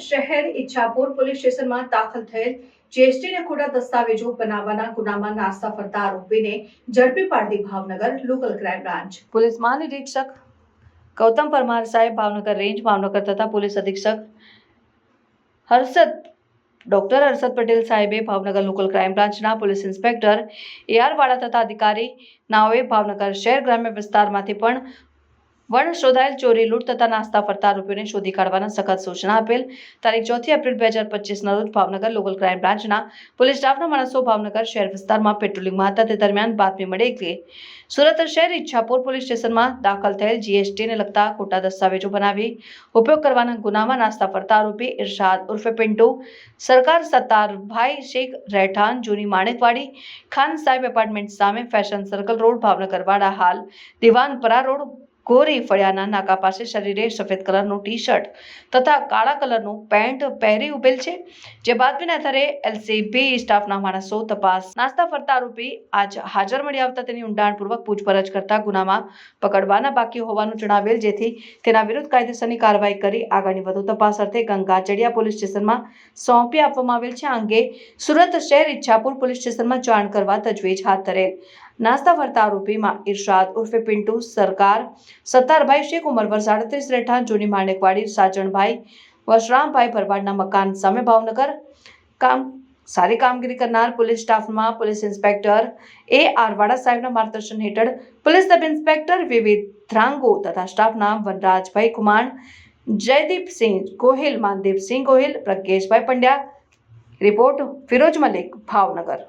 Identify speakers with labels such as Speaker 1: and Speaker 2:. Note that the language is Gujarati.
Speaker 1: શહેર ઈચ્છાપુર પોલીસ સ્ટેશનમાં દાખલ થયેલ જીએસટીને ખોટા દસ્તાવેજો બનાવવાના ગુનામાં નાસ્તા ફરતા આરોપીને ઝડપી પાડતી Bhavnagar local crime branch.
Speaker 2: Police મહાનિરીક્ષક Gautam Parmar સાહેબ ભાવનગર રેન્જ, ભાવનગર તથા પોલીસ અધિક્ષક હર્ષદ, ડોક્ટર હર્ષદ પટેલ સાહેબે ભાવનગર લોકલ ક્રાઇમ બ્રાન્ચના police inspector A R Vala તથા અધિકારી નાઓએ ભાવનગર શહેર ગ્રામ્ય વિસ્તારમાંથી પણ વણ શોધાયેલ ચોરી, લૂંટ તથા નાસ્તા ફરતા આરોપીઓને શોધી કાઢવાના સખત સૂચના આપેલ. તારીખ ચોથી એપ્રિલ બે હજાર પચીસના રોજ ભાવનગર લોકલ ક્રાઇમ બ્રાન્ચના પોલીસ સ્ટાફના માણસો ભાવનગર શહેર વિસ્તારમાં પેટ્રોલિંગમાં હતા. તે દરમિયાન બાતમી મળી કે સુરત શહેર ઈચ્છાપુર પોલીસ સ્ટેશનમાં દાખલ થયેલ જીએસટીને લગતા ખોટા દસ્તાવેજો બનાવી ઉપયોગ કરવાના ગુનામાં નાસ્તા ફરતા આરોપી ઇરશાદ ઉર્ફે પિન્ટુ, સરકાર સત્તારભાઈ શેખ રહેઠાણ, જૂની માણેકવાડી, ખાન સાહેબ એપાર્ટમેન્ટ સામે ફેશન સર્કલ રોડ ભાવનગર વાડા હાલ દિવાનપરા રોડ ગોરી ફળિયાના નાકા પાસે શરીરે સફેદ કલરનું ટી શર્ટ તથા કાળા કલરનું પેન્ટ પહેરી ઉભેલ છે, જે બાતમીના આધારે એલસીબી સ્ટાફના માણસો તપાસ નાસ્તા ફરતા આરોપી આજ હાજર મળી આવતા તેની ઊંડાણપૂર્વક પૂછપરછ કરતા ગુનામાં પકડવાના બાકી હોવાનું જણાવેલ, જેથી તેના વિરુદ્ધ કાયદેસરની કાર્યવાહી કરી આગળની વધુ તપાસ અર્થે ગંગાચડિયા પોલીસ સ્ટેશનમાં સોંપી આપવામાં આવેલ છે. આ અંગે સુરત શહેર ઈચ્છાપુર પોલીસ સ્ટેશનમાં જાણ કરવા તજવીજ હાથ ધરેલ. નાસ્તા ફરતા આરોપીમાં ઇરશાદ ઉર્ફે પિન્ટુ, સરકાર, સત્તારભાઈ શેખ ઉંમર વર્ષ સાડત્રીસ રહેઠાણ, જૂની માણેકવાડી, સાજણભાઈ, વશરામભાઈ ભરવાડના મકાન, સામે ભાવનગર. કામ, સારી કામગીરી કરનાર પોલીસ સ્ટાફમાં પોલીસ ઇન્સ્પેક્ટર એ આરવાડા સાહેબના માર્ગદર્શન હેઠળ પોલીસ સબ ઇન્સ્પેક્ટર વિવિધ ધ્રાંગો તથા સ્ટાફના વનરાજભાઈ કુમાણ જયદીપસિંહ ગોહિલ માનદીપસિંહ ગોહિલ, પ્રજ્ઞેશભાઈ પંડ્યા. રિપોર્ટ ફિરોજ મલિક, ભાવનગર.